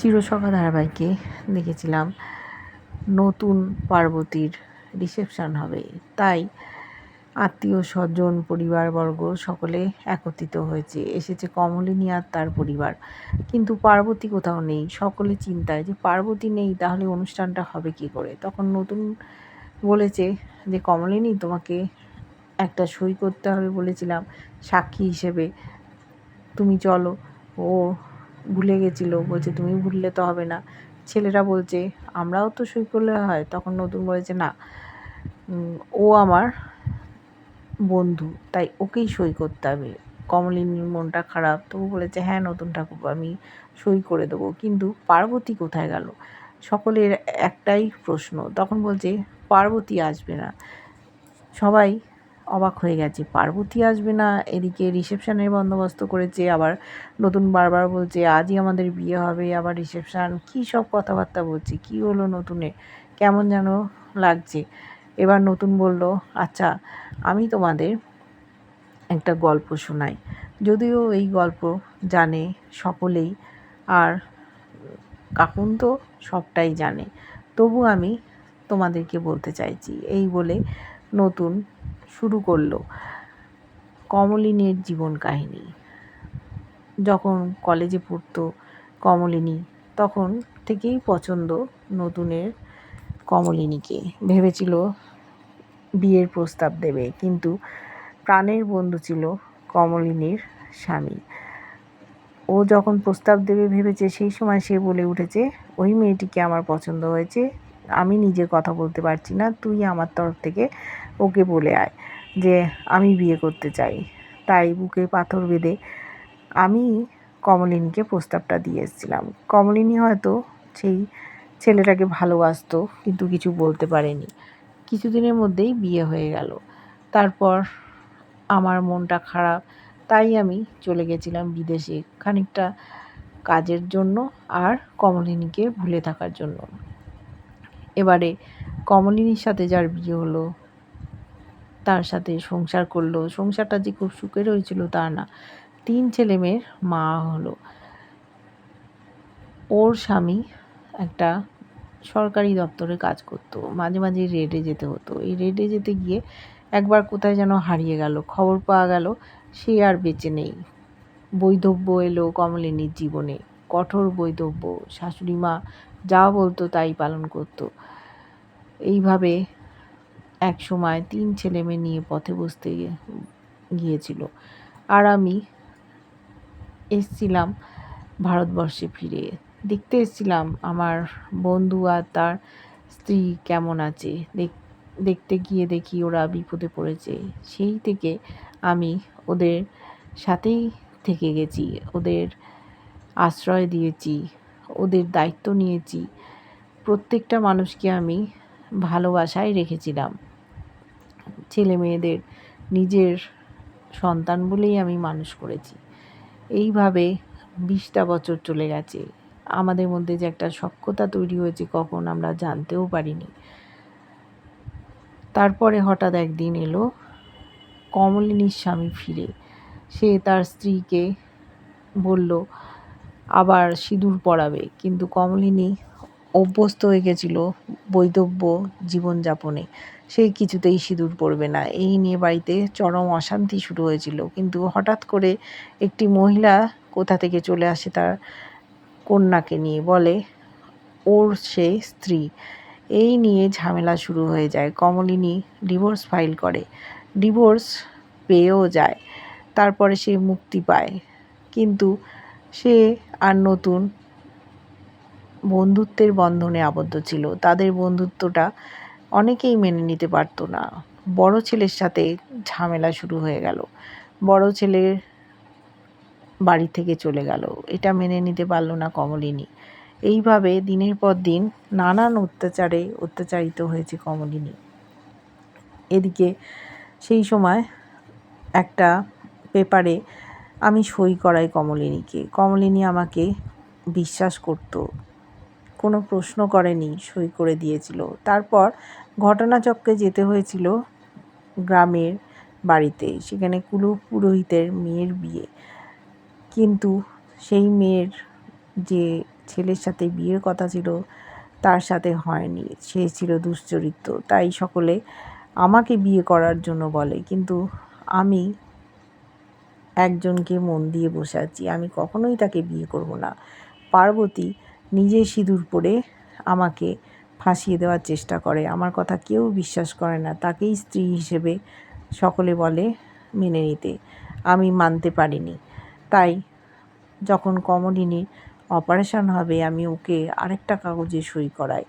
চিরসখা ধারাবাহিকে দেখেছিলাম। নতুন পার্বতীর রিসেপশন হবে। তাই আত্মীয়, স্বজন, পরিবারবর্গ সকলে একত্রিত হয়েছে। এসেছে কমলিনী আর তার পরিবার। কিন্তু পার্বতী কোথাও নেই। সকলে চিন্তায় যে পার্বতী নেই, তাহলে অনুষ্ঠানটা হবে কি করে? তখন নতুন বলেছে যে, কমলিনী, তোমাকে একটা সই করতে হবে বলেছিলাম সাক্ষী হিসেবে। তুমি চলো। ও ভুলে গেছিল, বলছে তুমি ভুললে তো হবে না। ছেলেরা বলছে, আমরাও তো সই করলে হয়। তখন নতুন বলেছে না ও আমার বন্ধু, তাই ওকেই সই করতে হবে। কমলিনীর মনটা খারাপ তবু বলেছে হ্যাঁ নতুন ঠাকুর আমি সই করে দেবো। কিন্তু পার্বতী কোথায় গেল? সকলের একটাই প্রশ্ন, তখন বলছে, পার্বতী আসবে না। সবাই অবাক হয়ে গেছে। পার্বতী আসবে না, এদিকে রিসেপশানের বন্দোবস্ত করেছে, আবার নতুন বারবার বলছে, আজই আমাদের বিয়ে হবে। আবার রিসেপশান, কী সব কথাবার্তা বলছে, কী হলো নতুনে, কেমন যেন লাগছে। এবার নতুন বলল আচ্ছা আমি তোমাদের একটা গল্প শোনাই। যদিও এই গল্প জানে সকলেই, আর কাকুন তো সবটাই জানে। তবু আমি তোমাদেরকে বলতে চাইছি, এই বলে নতুন শুরু করল কমলিনীর জীবন কাহিনী। যখন কলেজে পড়তো কমলিনী, তখন থেকেই পছন্দ নতুনের কমলিনীকে। ভেবেছিল বিয়ের প্রস্তাব দেবে, কিন্তু প্রাণের বন্ধু ছিল কমলিনীর স্বামী। ও যখন প্রস্তাব দেবে ভেবেছে, সেই সময় সে বলে উঠেছে, ওই মেয়েটিকে আমার পছন্দ হয়েছে, আমি নিজে কথা বলতে পারছি না, তুই আমার তরফ থেকে ওকে বলে আয়। যে আমি বিয়ে করতে চাই। তাই বুকে পাথর বেঁধে আমি কমলিনীকে প্রস্তাবটা দিয়ে এসেছিলাম। কমলিনী হয়তো সেই ছেলেটাকে ভালোবাসত, কিন্তু কিছু বলতে পারেনি। কিছুদিনের মধ্যেই বিয়ে হয়ে গেল। তারপর আমার মনটা খারাপ, তাই আমি চলে গেছিলাম বিদেশে খানিকটা কাজের জন্য আর কমলিনীকে ভুলে থাকার জন্য। এবারে কমলিনীর সাথে যার বিয়ে হলো তার সাথে সংসার করল। সংসারটা যে খুব সুখের হয়েছিল তা না। তিন ছেলে মেয়ের মা হলো। ওর স্বামী একটা সরকারি দপ্তরে কাজ করতো। মাঝে মাঝে রেডে যেতে হতো। এই রেডে যেতে গিয়ে একবার কোথায় যেন হারিয়ে গেল। খবর পাওয়া গেল, সে আর বেঁচে নেই। বৈধব্য এলো কমলিনীর জীবনে। কঠোর বৈধব্য। শাশুড়ি মা যা বলতো তাই পালন করতো। এইভাবে এক সময় তিন ছেলে মেয়ে নিয়ে পথে বসতে গিয়েছিল। আর আমি এসছিলাম ভারতবর্ষে ফিরে। দেখতে এসেছিলাম আমার বন্ধু আর তার স্ত্রী কেমন আছে। দেখতে গিয়ে দেখি ওরা বিপদে পড়েছে। সেই থেকে আমি ওদের সাথেই থেকে গেছি। ওদের আশ্রয় দিয়েছি। ওদের দায়িত্ব নিয়েছি। প্রত্যেকটা মানুষকে আমি ভালোবাসায় রেখেছিলাম। ছেলে মেয়েদের নিজের সন্তান বলেই আমি মানুষ করেছি। এইভাবে বিশটা বছর চলে গেছে। আমাদের মধ্যে যে একটা সক্ষতা তৈরি হয়েছে কখন আমরা জানতেও পারিনি। তারপরে হঠাৎ একদিন এলো কমলিনীর স্বামী ফিরে। সে তার স্ত্রীকে বলল, আবার সিঁদুর পরাবে। কিন্তু কমলিনী অভ্যস্ত হয়ে গেছিল বৈধব্য জীবনযাপনে। সে কিছুতেই সিঁদুর পরবে না। এই নিয়ে বাড়িতে চরম অশান্তি শুরু হয়েছিল। কিন্তু হঠাৎ করে একটি মহিলা কোথা থেকে চলে আসে তার কন্যাকে নিয়ে বলে, ওর সে স্ত্রী। এই নিয়ে ঝামেলা শুরু হয়ে যায়। কমলিনী ডিভোর্স ফাইল করে। ডিভোর্স পেয়েও যায়। তারপরে সে মুক্তি পায়। কিন্তু সে আর নতুন বন্ধুত্বের বন্ধনে আবদ্ধ ছিল। তাদের বন্ধুত্বটা অনেকেই মেনে নিতে পারতো না। বড় ছেলের সাথে ঝামেলা শুরু হয়ে গেল। বড় ছেলের বাড়ি থেকে চলে গেল। এটা মেনে নিতে পারল না কমলিনী। এইভাবে দিনের পর দিন নানান অত্যাচারে অত্যাচারিত হয়েছে কমলিনী। এদিকে সেই সময় একটা পেপারে আমি সই করাই কমলিনীকে। কমলিনী আমাকে বিশ্বাস করত। কোনো প্রশ্ন করেনি, সই করে দিয়েছিল। তারপর ঘটনাচক্রে যেতে হয়েছিল গ্রামের বাড়িতে, সেখানে কুলু পুরোহিতের মেয়ের বিয়ে। কিন্তু সেই মেয়ের যে ছেলের সাথে বিয়ের কথা ছিল, তার সাথে হয়নি। সে ছিল দুশ্চরিত্র, তাই সকলে আমাকে বিয়ে করার জন্য বলে। কিন্তু আমি একজনকে মন দিয়ে বসে আছি, আমি কখনোই তাকে বিয়ে করব না। পার্বতী নিজে সিঁদুর পরে আমাকে ফাঁসিয়ে দেওয়ার চেষ্টা করে। আমার কথা কেউ বিশ্বাস করে না। তাকেই স্ত্রী হিসেবে সকলে বলে মেনে নিতে। আমি মানতে পারিনি। তাই যখন কমলিনীর অপারেশন হবে, আমি ওকে আরেকটা কাগজে সই করাই।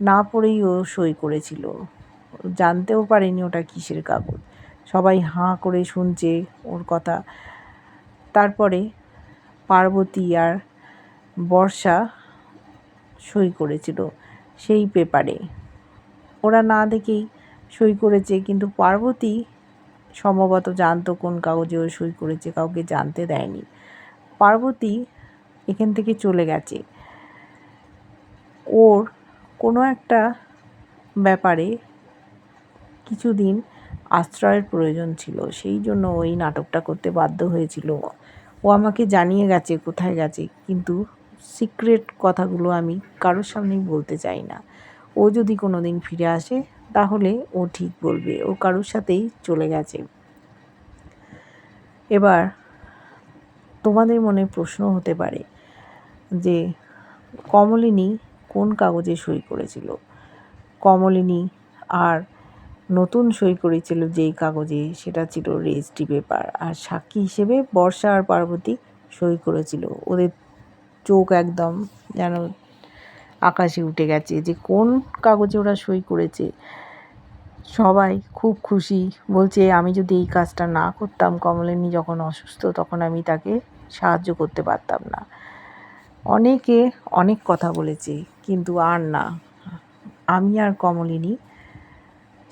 না পড়েই ও সই করেছিল। জানতেও পারেনি ওটা কিসের কাগজ। সবাই হাঁ করে শুনছে ওর কথা। তারপরে পার্বতী আর বর্ষা সই করেছিল সেই পেপারে। ওরা না দেখেই সই করেছে, কিন্তু পার্বতী সম্ভবত জানতো কোন কাগজে ও সই করেছে, কাউকে জানতে দেয়নি। পার্বতী এখান থেকে চলে গেছে। ওর কোনো একটা ব্যাপারে কিছুদিন আশ্রয়ের প্রয়োজন ছিল, সেই জন্য ওই নাটকটা করতে বাধ্য হয়েছিল। ও আমাকে জানিয়ে গেছে কোথায় গেছে, কিন্তু সিক্রেট কথাগুলো আমি কারোর সামনেই বলতে চাই না। ও যদি কোনো দিন ফিরে আসে, তাহলে ও ঠিক বলবে, ও কারোর সাথেই চলে গেছে। এবার তোমাদের মনে প্রশ্ন হতে পারে যে, কমলিনী কোন কাগজে সই করেছিল? কমলিনী আর নতুন সই করেছিল যেই কাগজে, সেটা ছিল রেজিস্ট্রি পেপার। আর সাক্ষী হিসেবে বর্ষা আর পার্বতী সই করেছিল। ওদের চোখ একদম যেন আকাশে উঠে গেছে যে কোন কাগজে ওরা সই করেছে। সবাই খুব খুশি, বলছে, আমি যদি এই কাজটা না করতাম, কমলিনী যখন অসুস্থ, তখন আমি তাকে সাহায্য করতে পারতাম না। অনেকে অনেক কথা বলেছে, কিন্তু আর না। আমি আর কমলিনী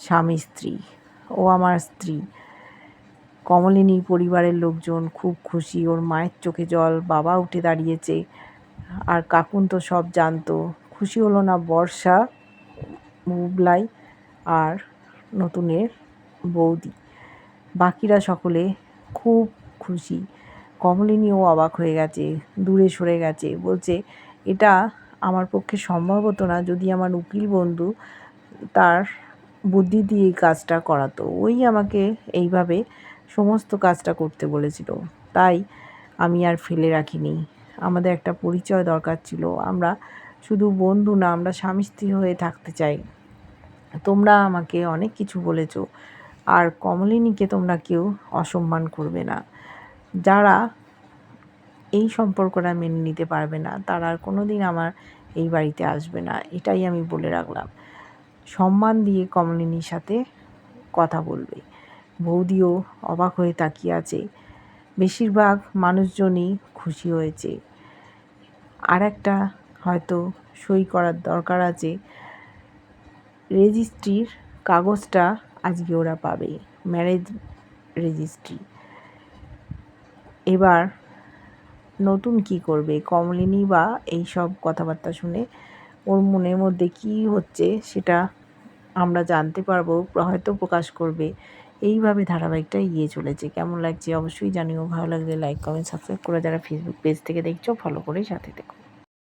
স্বামী স্ত্রী, ও আমার স্ত্রী। কমলিনীর পরিবারের লোকজন খুব খুশি। ওর মায়ের চোখে জল, বাবা উঠে দাঁড়িয়েছে। আর কাকুন তো সব জানতো। খুশি হলো না বর্ষা, মুবলাই আর নতুনের বৌদি। বাকিরা সকলে খুব খুশি। কমলিনীও অবাক হয়ে গেছে, দূরে সরে গেছে। বলছে, এটা আমার পক্ষে সম্ভব হতো না যদি আমার উকিল বন্ধু তার বুদ্ধি দিয়ে এই কাজটা করাতো। ওই আমাকে এইভাবে সমস্ত কাজটা করতে বলেছিল। তাই আমি আর ফেলে রাখিনি। আমাদের একটা পরিচয় দরকার ছিল। আমরা শুধু বন্ধু না, আমরা স্বামী স্ত্রী হয়ে থাকতে চাই। তোমরা আমাকে অনেক কিছু বলেছ, আর কমলিনীকে তোমরা কেউ অসম্মান করবে না। যারা এই সম্পর্কটা মেনে নিতে পারবে না, তারা আর কোনো দিন আমার এই বাড়িতে আসবে না, এটাই আমি বলে রাখলাম। সম্মান দিয়ে কমলিনীর সাথে কথা বলবে। বৌদিও অবাক হয়ে তাকিয়ে আছে। বেশিরভাগ মানুষজনই খুশি হয়েছে। আর একটা হয়তো সই করার দরকার আছে। রেজিস্ট্রির কাগজটা আজকে ওরা পাবে ম্যারেজ রেজিস্ট্রি এবার নতুন কি করবে, কমলিনী বা এই সব কথাবার্তা শুনে ওর মনের মধ্যে কি হচ্ছে সেটা আমরা জানতে পারব, হয়তো প্রকাশ করবে। এইভাবে ধারাবাহিকটা এগিয়ে চলেছে। কেমন লাগছে অবশ্যই জানিও। ভালো লাগলে লাইক কমেন্ট সাবস্ক্রাইব করে যারা ফেসবুক পেজ থেকে দেখছ ফলো করে সাথে দেখো